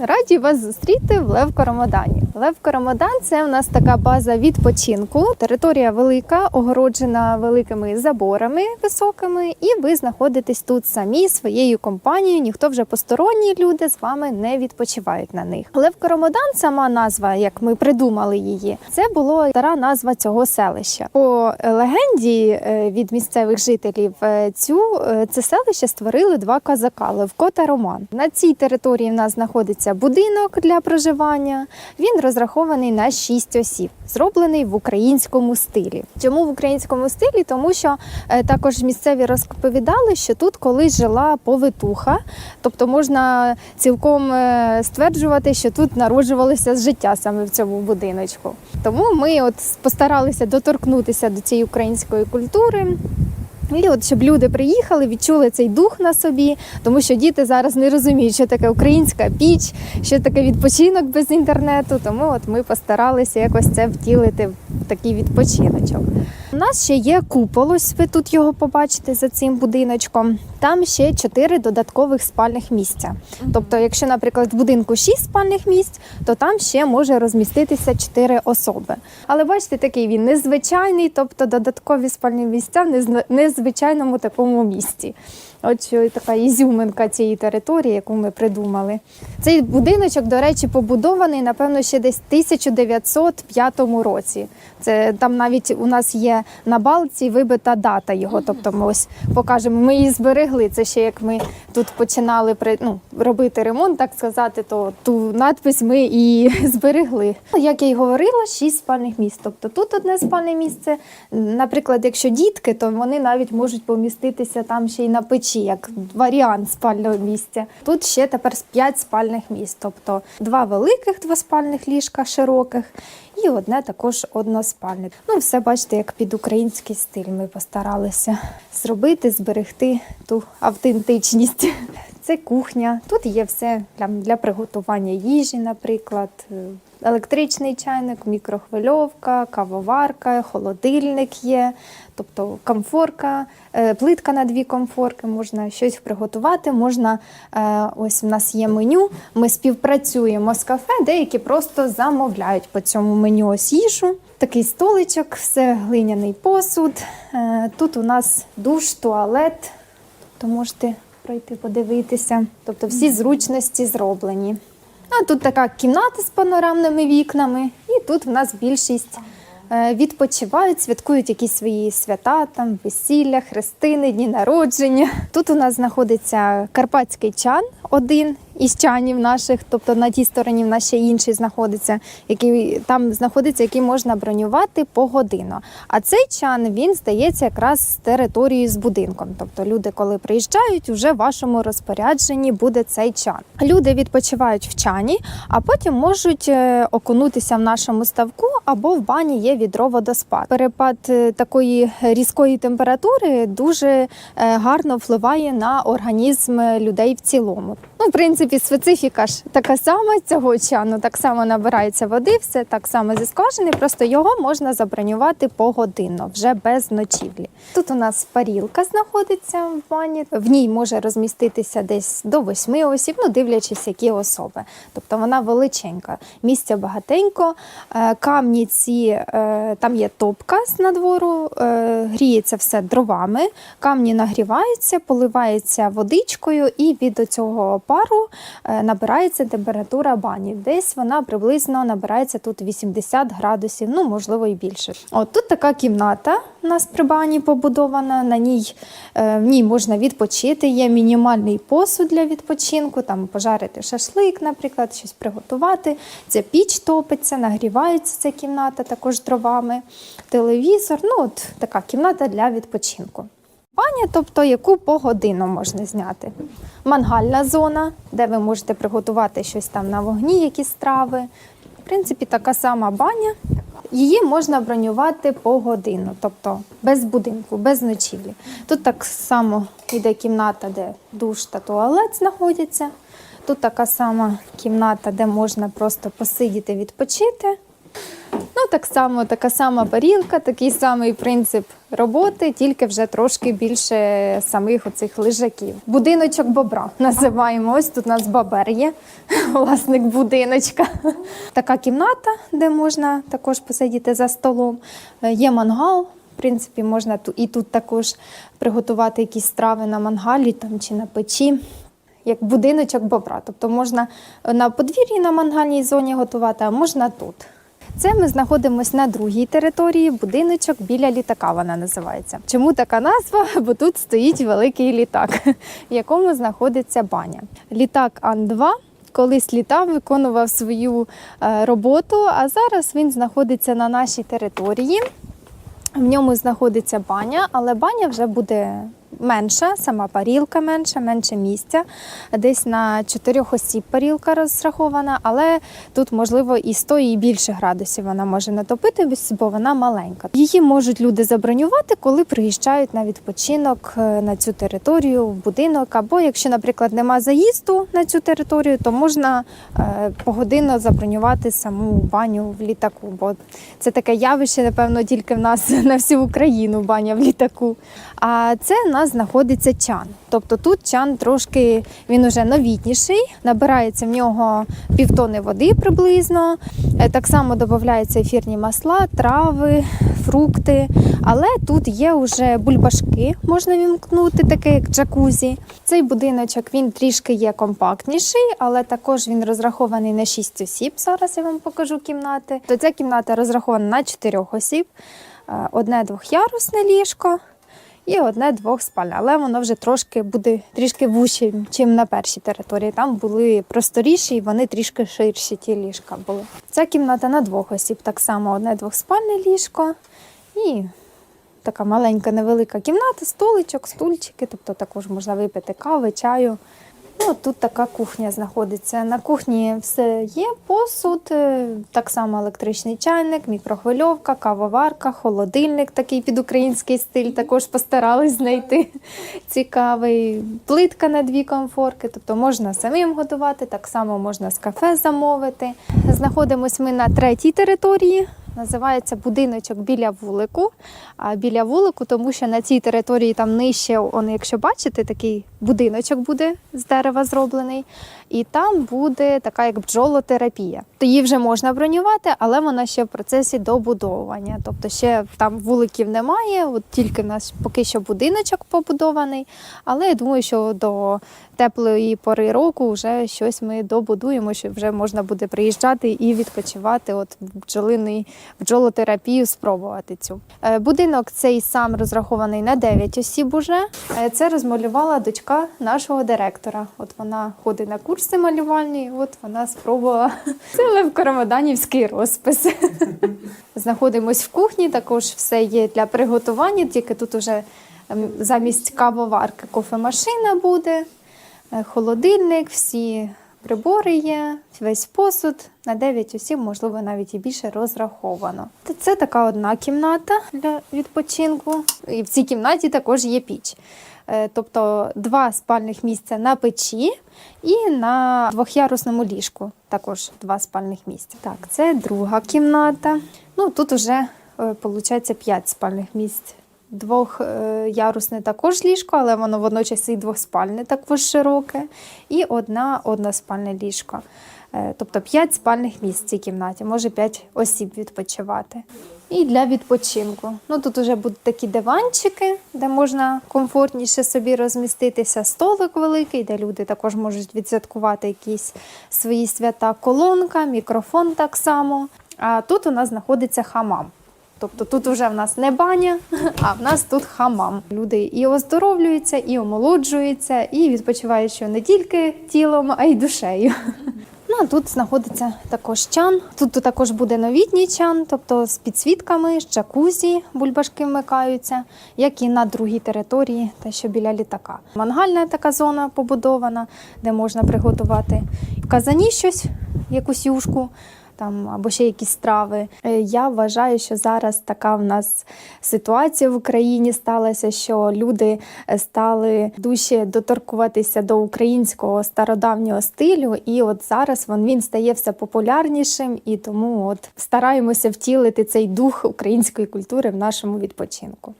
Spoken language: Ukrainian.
Раді вас зустріти в Левко Рамадані. Левко це у нас така база відпочинку. Територія велика, огороджена великими заборами високими, і ви знаходитесь тут самі своєю компанією. Ніхто вже посторонні люди з вами не відпочивають на них. Левко Рамадан, сама назва, як ми придумали її, це була стара назва цього селища. По легенді е, від місцевих жителів е, цю е, це селище створили два козака Левко та Роман. На цій території в нас знаходиться будинок для проживання. Він розрахований на 6 осіб, зроблений в українському стилі. Чому в українському стилі? Тому що е, також місцеві розповідали, що тут колись жила повитуха, тобто можна цілком е, стверджувати, що тут народжувалося життя саме в цьому будиночку. Тому ми от постаралися доторкнутися до цієї української культури. І от щоб люди приїхали, відчули цей дух на собі, тому що діти зараз не розуміють, що таке українська піч, що таке відпочинок без інтернету. Тому от ми постаралися якось це втілити в такий відпочиночок. У нас ще є купол, ось ви тут його побачите за цим будиночком. Там ще чотири додаткових спальних місця. Тобто, якщо, наприклад, в будинку шість спальних місць, то там ще може розміститися чотири особи. Але бачите, такий він незвичайний, тобто додаткові спальні місця в незвичайному такому місці. От така ізюминка цієї території, яку ми придумали. Цей будиночок, до речі, побудований, напевно, ще десь в 1905 році. Це там навіть у нас є на балці вибита дата його. Тобто ми ось покажемо. Ми її зберегли. Це ще як ми тут починали при ну, робити ремонт, так сказати, то ту надпись ми і зберегли. Як я й говорила, шість спальних місць. Тобто тут одне спальне місце. Наприклад, якщо дітки, то вони навіть можуть поміститися там ще й на печі, як варіант спального місця. Тут ще тепер п'ять спальних місць, тобто два великих двоспальних ліжка широких і одне також односпальне. Ну, все бачите, як під український стиль ми постаралися зробити, зберегти ту автентичність. Це кухня. Тут є все для, для приготування їжі, наприклад. Електричний чайник, мікрохвильовка, кавоварка, холодильник є, тобто комфорка, е, плитка на дві комфорки, можна щось приготувати. Можна, е, ось в нас є меню. Ми співпрацюємо з кафе, деякі просто замовляють по цьому меню ось їжу. Такий столичок, все глиняний посуд. Е, Тут у нас душ, туалет, то можете пройти подивитися. Тобто всі зручності зроблені. А тут така кімната з панорамними вікнами, і тут в нас більшість е, відпочивають, святкують якісь свої свята, там весілля, хрестини, дні народження. Тут у нас знаходиться карпатський чан, один із чанів наших, тобто на тій стороні в нас ще інший знаходиться, який там знаходиться, який можна бронювати погодинно. А цей чан він здається якраз з територією з будинком. Тобто люди, коли приїжджають, вже в вашому розпорядженні буде цей чан. Люди відпочивають в чані, а потім можуть е, окунутися в нашому ставку або в бані є відро водоспад. Перепад е, такої різкої температури дуже е, гарно впливає на організм людей в цілому. Ну, в принципі, специфіка ж така сама цього чану, так само набирається води, все так само зі скважини, просто його можна забронювати погодинно, вже без ночівлі. Тут у нас парілка знаходиться в ванні, в ній може розміститися десь до восьми осіб, ну дивлячись, які особи. Тобто вона величенька, місця багатенько, Е, камні ці, е, там є топка з надвору, е, гріється все дровами, камні нагріваються, поливаються водичкою, і від цього пару е, набирається температура бані. Десь вона приблизно набирається тут 80 градусів, ну можливо і більше. От тут така кімната у нас при бані побудована. На ній е, в ній можна відпочити. Є мінімальний посуд для відпочинку, там пожарити шашлик, наприклад, щось приготувати. Це піч топиться, нагрівається ця кімната також дровами, телевізор. Ну от така кімната для відпочинку. Баня, тобто яку погодину можна зняти. Мангальна зона, де ви можете приготувати щось там на вогні, якісь страви. В принципі, така сама баня. Її можна бронювати по годину, тобто без будинку, без ночівлі. Тут так само йде кімната, де душ та туалет знаходяться. Тут така сама кімната, де можна просто посидіти, відпочити. Ну, так само, така сама парілка, такий самий принцип роботи, тільки вже трошки більше самих оцих лежаків. Будиночок бобра називаємо. Ось тут у нас бобер є, власник будиночка. Така кімната, де можна також посидіти за столом. Е, Є мангал. В принципі, можна і тут також приготувати якісь страви на мангалі там, чи на печі як будиночок бобра. Тобто можна на подвір'ї на мангальній зоні готувати, а можна тут. Це ми знаходимося на другій території, будиночок біля літака вона називається. Чому така назва? Бо тут стоїть великий літак, в якому знаходиться баня. Літак Ан-2 колись літав, виконував свою е, роботу, а зараз він знаходиться на нашій території. В ньому знаходиться баня, але баня вже буде менша, сама парілка менша, менше місця. Десь на чотирьох осіб парілка розрахована, але тут, можливо, і 100 і більше градусів вона може натопити, бо вона маленька. Її можуть люди забронювати, коли приїжджають на відпочинок е, на цю територію, в будинок. Або якщо, наприклад, нема заїзду на цю територію, то можна е, погодинно забронювати саму баню в літаку. Бо це таке явище, напевно, тільки в нас на всю Україну баня в літаку. А це в нас знаходиться чан. Тобто тут чан трошки він уже новітніший, набирається в нього півтони води приблизно. Е, Так само додаються ефірні масла, трави, фрукти. Але тут є вже бульбашки, можна вімкнути, таке як джакузі. Цей будиночок він трішки є компактніший, але також він розрахований на 6 осіб. Зараз я вам покажу кімнати. То ця кімната розрахована на 4 осіб, Е, одне двохярусне ліжко і одне двохспальне. Але воно вже трошки буде трішки вужче, ніж на першій території. Там були просторіші і вони трішки ширші, ті ліжка були. Ця кімната на двох осіб, так само одне двохспальне ліжко і така маленька невелика кімната, столичок, стульчики, тобто також можна випити кави, чаю. Тут така кухня знаходиться. На кухні все є, посуд, е, так само електричний чайник, мікрохвильовка, кавоварка, холодильник такий під український стиль. Також постарались знайти цікавий. Плитка на дві комфорки, тобто можна самим готувати, так само можна з кафе замовити. Знаходимось ми на третій території. Називається будиночок біля вулику. А біля вулику, тому що на цій території там нижче, он, якщо бачите, такий будиночок буде з дерева зроблений, і там буде така як бджолотерапія. То її вже можна бронювати, але вона ще в процесі добудовування. Тобто ще там вуликів немає, от тільки в нас поки що будиночок побудований. Але я думаю, що до теплої пори року вже щось ми добудуємо, що вже можна буде приїжджати і відпочивати. От бджолиний бджолотерапію спробувати цю. Е, Будинок цей сам розрахований на 9 осіб. Уже Е, це розмалювала дочка нашого директора. От вона ходить на курси малювальні. От вона спробувала це левкоромаданівський розпис. Знаходимось в кухні. Також все є для приготування, тільки тут уже ем, замість кавоварки кофемашина буде, холодильник, всі прибори є, весь посуд на 9 осіб, можливо, навіть і більше розраховано. Це така одна кімната для відпочинку. І в цій кімнаті також є піч. Е, Тобто два спальних місця на печі і на двохярусному ліжку. Також два спальних місця. Так, це друга кімната. Ну тут вже виходить 5 спальних місць. Двохярусне також ліжко, але воно водночас і двоспальне, також широке, і одна односпальне ліжко. Е, Тобто 5 спальних місць в цій кімнаті, може 5 осіб відпочивати. І для відпочинку. Ну тут вже будуть такі диванчики, де можна комфортніше собі розміститися. Столик великий, де люди також можуть відсвяткувати якісь свої свята. Колонка, мікрофон так само. А тут у нас знаходиться хамам. Тобто тут вже в нас не баня, а в нас тут хамам. Люди і оздоровлюються, і омолоджуються, і відпочивають що не тільки тілом, а й душею. Ну а тут знаходиться також чан. Тут також буде новітній чан, тобто з підсвітками, з джакузі бульбашки вмикаються, як і на другій території, та що біля літака. Мангальна така зона побудована, де можна приготувати в казані щось, якусь юшку. Там або ще якісь страви. Е, Я вважаю, що зараз така в нас ситуація в Україні сталася, що люди е, стали дужче доторкуватися до українського стародавнього стилю, і от зараз він, він стає все популярнішим, і тому от стараємося втілити цей дух української культури в нашому відпочинку.